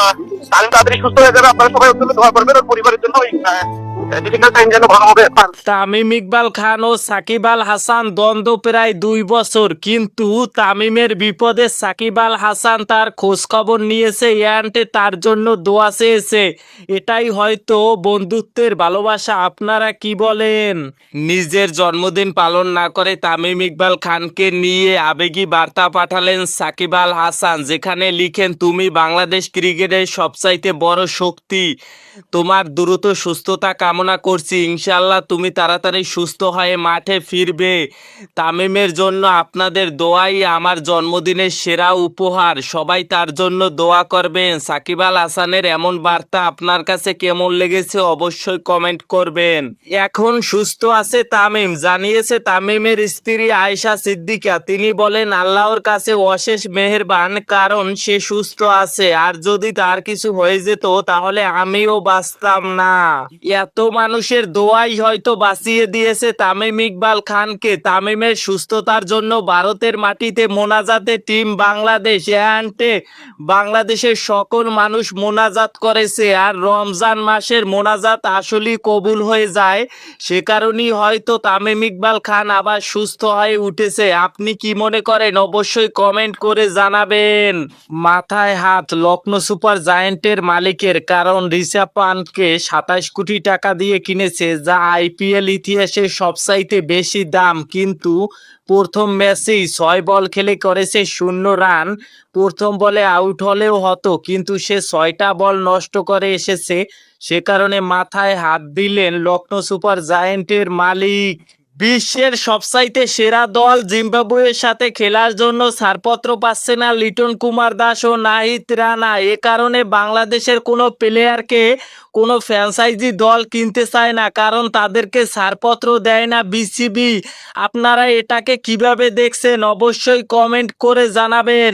আহ, তাড়াতাড়ি সুস্থ হয়ে যাবে। আপনারা সবাই অত্যন্ত দোয়া করবেন ওর পরিবারের জন্য তামিম ইকবাল খান ও সাকিব আল হাসান দ্বন্দ্ব প্রায় দুই বছর, কিন্তু তামিমের বিপদে সাকিব আল হাসান তার খোঁজ খবর নিয়েছে অ্যান্টে তার জন্য দোয়া চেয়েছে। এটাই হয়তো বন্ধুত্বের ভালোবাসা, আপনারা কি বলেন? নিজের জন্মদিন পালন না করে তামিম ইকবাল খানকে নিয়ে আবেগী বার্তা পাঠালেন সাকিব আল হাসান, যেখানে লিখেন, তুমি বাংলাদেশ ক্রিকেটের সবচাইতে বড় শক্তি। তোমার দ্রুত সুস্থতা কামনা করছি ইনশাল্লাহ তুমি তাড়াতাড়ি সুস্থ হয়ে মাঠে ফিরবে। তামিমের জন্য আপনাদের দোয়াই আমার জন্মদিনের সেরা উপহার। সবাই তার জন্য দোয়া করবেন। সাকিব আল হাসানের এমন বার্তা আপনার কাছে কেমন লেগেছে অবশ্যই কমেন্ট করবেন। এখন সুস্থ আছে তামিম, জানিয়েছে তামিমের স্ত্রী আয়েশা সিদ্দিকা তিনি বলেন, আল্লাহর কাছে অশেষ মেহেরবান, কারণ সে সুস্থ আছে। আর যদি তার কিছু হয়ে যেত, তাহলে আমিও বাঁচতাম না। এত মানুষের দোয়াই হয়তো বাঁচিয়ে দিয়েছে তামিম ইকবাল খানকে। তামিমের সুস্থতার জন্য ভারতের মাটিতে মোনাজাতে টিম বাংলাদেশ অ্যান্টে বাংলাদেশের সকল মানুষ মোনাজাত করেছে। আর রমজান মাসের মোনাজাত আসলেই কবুল হয়ে যায়। সে কারণেই হয়তো তামিম ইকবাল খান আবার সুস্থ হয়ে উঠেছে। আপনি কি মনে করেন? অবশ্যই কমেন্ট করে জানাবেন। মাথায় হাত লখনৌ সুপার জায়েন্টের মালিকের কারণ রিষাব পানকে সাতাশ কোটি টাকা দিয়ে কিনেছে, যা আইপিএল ইতিহাসে সবচাইতে বেশি দাম। কিন্তু প্রথম ম্যাচেই ছয় বল খেলে করেছে শূন্য রান। প্রথম বলে আউট হলেও হতো, কিন্তু সে ছয়টা বল নষ্ট করে এসেছে। সে কারণে মাথায় হাত দিলেন লখনৌ সুপার জায়েন্টের মালিক। বিশ্বের সবচাইতে সেরা দল জিম্বাবুয়ের সাথে খেলার জন্য ছাড়পত্র পাচ্ছে না লিটন কুমার দাস ও নাহিদ রানা। এ কারণে বাংলাদেশের কোনো প্লেয়ারকে কোনো ফ্র্যাঞ্চাইজি দল কিনতে চায় না, কারণ তাদেরকে ছাড়পত্র দেয় না বিসিবি। আপনারা এটাকে কীভাবে দেখছেন অবশ্যই কমেন্ট করে জানাবেন।